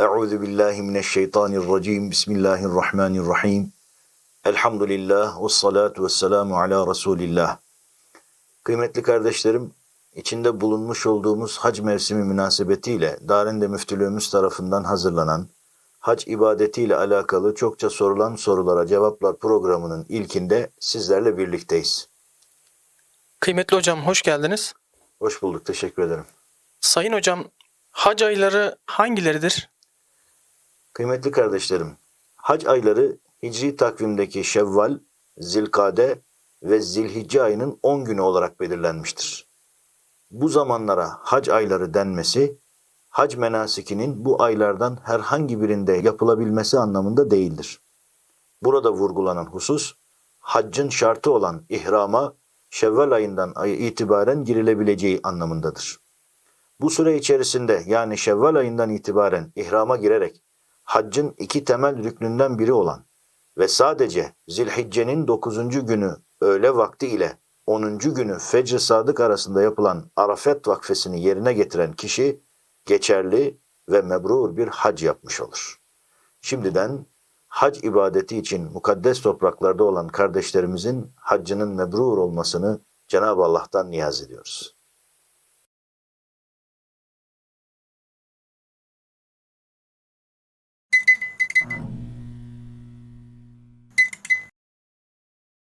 Euzu billahi mineşşeytanirracim. Bismillahirrahmanirrahim. Elhamdülillah ve salatu ve selamu ala Resulillah. Kıymetli kardeşlerim, içinde bulunmuş olduğumuz hac mevsimi münasebetiyle Darende Müftülüğümüz tarafından hazırlanan hac ibadetiyle alakalı çokça sorulan sorulara cevaplar programının ilkinde sizlerle birlikteyiz. Kıymetli hocam hoş geldiniz. Hoş bulduk, teşekkür ederim. Sayın hocam hac ayları hangileridir? Kıymetli kardeşlerim, hac ayları Hicri takvimdeki Şevval, Zilkade ve Zilhicce ayının 10 günü olarak belirlenmiştir. Bu zamanlara hac ayları denmesi, hac menasikinin bu aylardan herhangi birinde yapılabilmesi anlamında değildir. Burada vurgulanan husus, haccın şartı olan ihrama Şevval ayından ay itibaren girilebileceği anlamındadır. Bu süre içerisinde yani Şevval ayından itibaren ihrama girerek haccın iki temel rüknünden biri olan ve sadece Zilhicce'nin 9. günü öğle vakti ile 10. günü Fecr Sadık arasında yapılan Arafat vakfesini yerine getiren kişi geçerli ve mebrur bir hac yapmış olur. Şimdiden hac ibadeti için mukaddes topraklarda olan kardeşlerimizin haccının mebrur olmasını Cenab-ı Allah'tan niyaz ediyoruz.